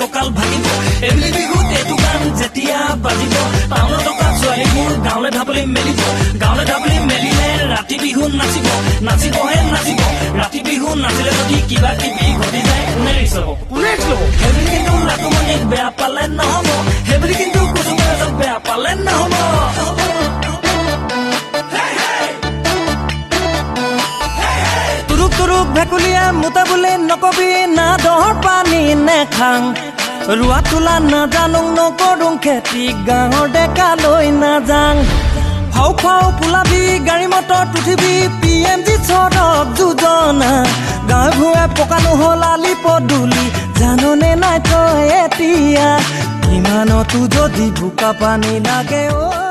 কঁকাল ভাঙিব এইবুলি বিহুত এইটো গান যেতিয়া বাজিব। টাউনত থকা ছোৱালীবোৰ গাঁৱলৈ ঢাপলি মেলিব। গাঁৱলৈ ঢাপলি মেলিলে ৰাতি বিহু নাচিব। নাচিবহে নাচিব। ৰাতি বিহু নাচিলে যদি কিবা কিবি ঘটি যায় কোনে ৰিক্স ল'ব? কোনে ৰিক্স ল'ব? সেইবুলি কিন্তু বেয়া পালে নহ'ব। সেইবুলি কিন্তু কুচুমৰাজক বেয়া পালে নহ'ব। ভেকুলীয়ে মোতে বুলি নকবি না দহৰ পানী নেখাং। ৰোৱা তোলা নাজানো নকৰোঁ খেতি গাঁৱৰ ডেকালৈ নাযাং। ফাও ফাও ফুলাবি, গাড়ী মটৰত উঠিবি পি এম জি চৰক যোজনা। গাঁৱে ভূঞে পকা নহ'ল, আলি পদূলি, জাননে নাই তই এতিয়া ইমানতো যদি বোকা পানী লাগে অ'